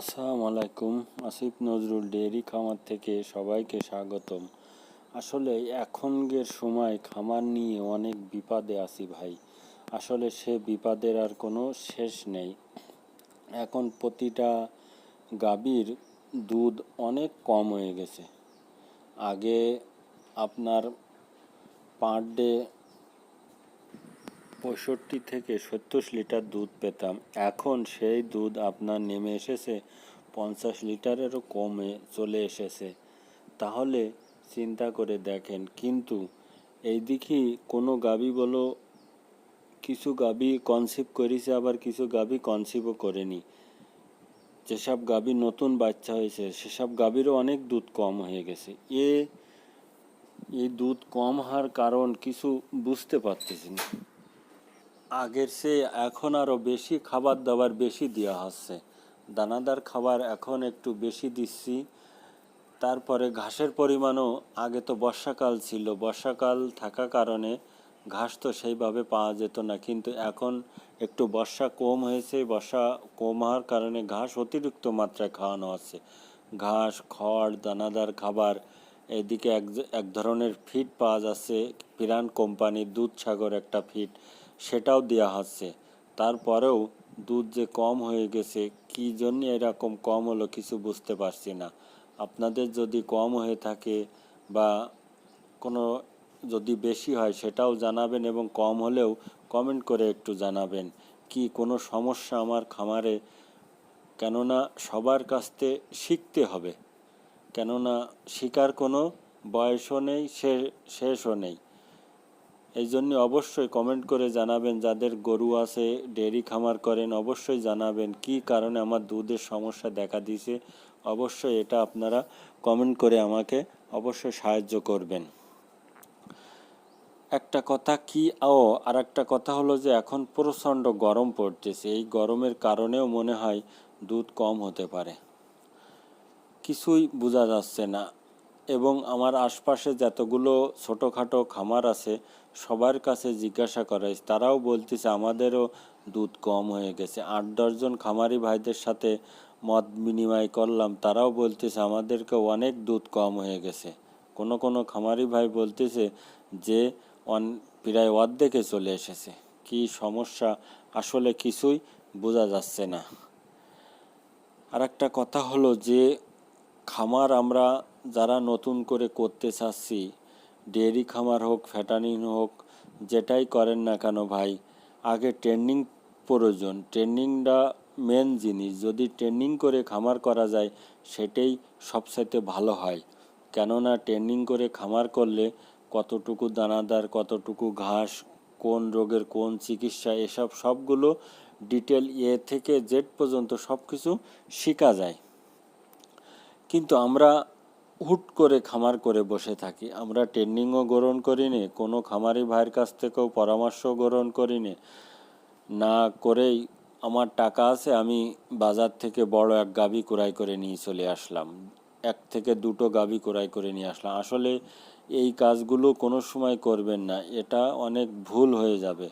আসসালামু আলাইকুম, আসিফ নজরুল ডেয়ারি খামার থেকে সবাইকে স্বাগতম। আসলে এখনকার সময় খামার নিয়ে অনেক বিপদে আছি ভাই। আসলে সে বিপদের আর কোনো শেষ নেই। এখন প্রতিটা গাভীর দুধ অনেক কম হয়ে গেছে। আগে আপনার পার ডে পঁয়ষট্টি থেকে সত্তর লিটার দুধ পেতাম। এখন সেই দুধ আপনার নেমে এসেছে, পঞ্চাশ লিটারেরও কমে চলে এসেছে। তাহলে চিন্তা করে দেখেন, কিন্তু এই দিকে কোনো গাবি বলো, কিছু গাবি কনসিভ করেছে, আবার কিছু গাবি কনসিভও করেনি। যেসব গাবি নতুন বাচ্চা হয়েছে, সেসব গাবিরও অনেক দুধ কম হয়ে গেছে। এ, এই দুধ কম হওয়ার কারণ কিছু বুঝতে পারতেছি না। আগের চেয়ে এখন আরও বেশি খাবার দাবার বেশি দেওয়া হচ্ছে। দানাদার খাবার এখন একটু বেশি দিচ্ছি। তারপরে ঘাসের পরিমাণও আগে তো বর্ষাকাল ছিল। বর্ষাকাল থাকা কারণে ঘাস তো সেইভাবে পাওয়া যেত না। কিন্তু এখন একটু বর্ষা কম হয়েছে। বর্ষা কম হওয়ার কারণে ঘাস অতিরিক্ত মাত্রায় খাওয়ানো আছে ঘাস, খড়, দানাদার খাবার, এদিকে এক এক ধরনের ফিড পাওয়া যাচ্ছে। পিরান কোম্পানির দুধসাগর একটা ফিড। সেটাও দেওয়া হচ্ছে তারপরেও দুধ যে কম হয়ে গেছে, কী জন্য এরকম কম হলো কিছু বুঝতে পারছি না। আপনাদের যদি কম হয়ে থাকে বা কোনো যদি বেশি হয় সেটাও জানাবেন এবং কম হলেও কমেন্ট করে একটু জানাবেন। কি কোনো সমস্যা আমার খামারে? কেননা সবার কাছ থেকে শিখতে হবে। কেননা শিকার কোনো বয়সও নেই শেষও নেই। এই জন্য অবশ্যই কমেন্ট করে জানাবেন, যাদের গরু আছে, ডেয়ারি খামার করেন, অবশ্যই জানাবেন কি কারণে আমার দুধের সমস্যা দেখা দিয়েছে। অবশ্যই এটা আপনারা কমেন্ট করে আমাকে অবশ্যই সাহায্য করবেন। একটা কথা কি, ও আর একটা কথা হলো যে এখন প্রচণ্ড গরম পড়তেছে। এই গরমের কারণেও মনে হয় দুধ কম হতে পারে। কিছুই বোঝা যাচ্ছে না। এবং আমার আশপাশে যতগুলো ছোটোখাটো খামার আছে সবার কাছে জিজ্ঞাসা করাই তারাও বলতেছে, আমাদেরও দুধ কম হয়ে গেছে। আট দশজন খামারি ভাইদের সাথে মত বিনিময় করলাম, তারাও বলতেছে আমাদেরকে অনেক দুধ কম হয়ে গেছে। কোনো কোনো খামারি ভাই বলতেছে যে, অন, প্রায় অর্ধেকে চলে এসেছে। কি সমস্যা? আসলে কিছুই বোঝা যাচ্ছে না। আর একটা কথা হলো যে, খামার আমরা যারা নতুন করে করতে চাচ্ছি ডেয়ারি খামার হোক ফ্যাটানিং হোক, যেটাই করেন না কেন ভাই, আগে ট্রেনিং প্রয়োজন। ট্রেনিংটা মেন জিনিস। যদি ট্রেনিং করে খামার করা যায়, সেটাই সবসাথে ভালো হয়। কেননা ট্রেনিং করে খামার করলে কতটুকু দানাদার, কতটুকু ঘাস, কোন রোগের কোন চিকিৎসা, এসব সবগুলো ডিটেল এ থেকে জেড পর্যন্ত সব কিছু শেখা যায়। কিন্তু আমরা হুট করে খামার করে বসে থাকি। আমরা ট্রেনিংও গ্রহণ করি নে কোনো খামারি ভাইয়ের কাছ থেকেও পরামর্শ গ্রহণ করি নে না করেই আমার টাকা আছে, আমি বাজার থেকে বড় এক গাবি ক্রয় করে নিয়ে চলে আসলাম। এক থেকে দুটো গাবি ক্রয় করে নিয়ে আসলাম। আসলে এই কাজগুলো কোনো সময় করবেন না, এটা অনেক ভুল হয়ে যাবে।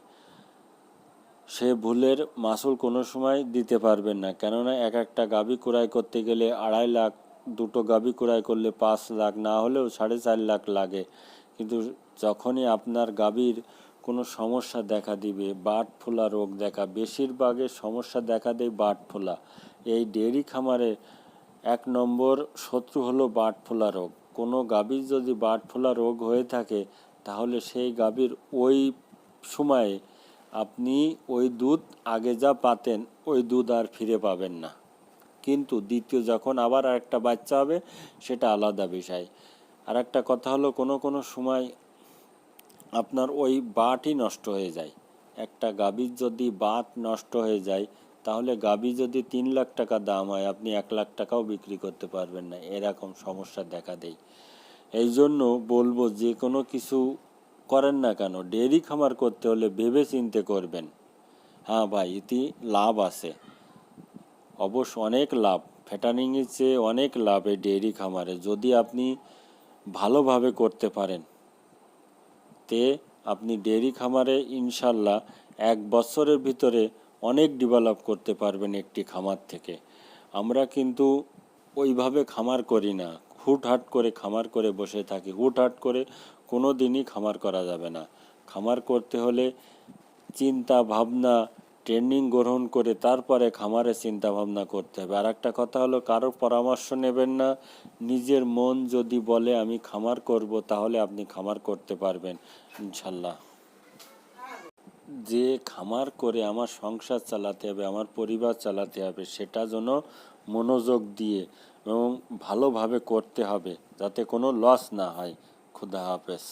সে ভুলের মাসুল কোনো সময় দিতে পারবেন না। কেননা এক একটা গাবি ক্রয় করতে গেলে আড়াই লাখ দুটো গাভী ক্রয় করলে পাঁচ লাখ, না হলেও সাড়ে চার লাখ লাগে। কিন্তু যখনই আপনার গাভীর কোনো সমস্যা দেখা দিবে, বাট ফোলা রোগ দেখা, বেশিরভাগের সমস্যা দেখা দেয় বাট ফোলা। এই ডেয়ারি খামারে এক নম্বর শত্রু হলো বাট ফোলা রোগ। কোনো গাভীর যদি বাট ফোলা রোগ হয়ে থাকে, তাহলে সেই গাভীর ওই সময়ে আপনি ওই দুধ আগে যা পাতেন, ওই দুধ আর ফিরে পাবেন না। কিন্তু দ্বিতীয় যখন আবার আরেকটা বাচ্চা হবে, সেটা আলাদা বিষয়। আর একটা কথা হলো, কোনো কোনো সময় আপনার ওই বাটই নষ্ট হয়ে যায়। একটা গাভীর যদি বাত নষ্ট হয়ে যায়, তাহলে গাভী যদি তিন লাখ টাকা দাম হয়, আপনি এক লাখ টাকাও বিক্রি করতে পারবেন না। এরকম সমস্যা দেখা দেয়। এই জন্য বলব, যে কোনো কিছু করেন না কেন। ডেয়ারি খামার করতে হলে ভেবে চিনতে করবেন। হ্যাঁ ভাই, ইতি লাভ আছে। অবশ্য অনেক লাভ, ফ্যাটানিংয়ের চেয়ে অনেক লাভ এই ডেয়ারি খামারে যদি আপনি ভালোভাবে করতে পারেন। তে আপনি ডেয়ারি খামারে ইনশাল্লাহ এক বছরের ভিতরে অনেক ডেভেলপ করতে পারবেন একটি খামার থেকে। আমরা কিন্তু ওইভাবে খামার করি না, হুটহাট করে খামার করে বসে থাকি। হুটহাট করে কোনো দিনই খামার করা যাবে না। খামার করতে হলে চিন্তা, ভাবনা ট্রেনিং গ্রহণ করে তারপরে খামারে চিন্তা ভাবনা করতে হবে। আর একটা কথা হলো, কারও পরামর্শ নেবেন না। নিজের মন যদি বলে, আমি খামার করব তাহলে আপনি খামার করতে পারবেন, ইনশাল্লাহ। যে খামার করে আমার সংসার চালাতে হবে, আমার পরিবার চালাতে হবে, সেটা যেন মনোযোগ দিয়ে এবং ভালোভাবে করতে হবে, যাতে কোনো লস না হয়। খুদা হাফেজ।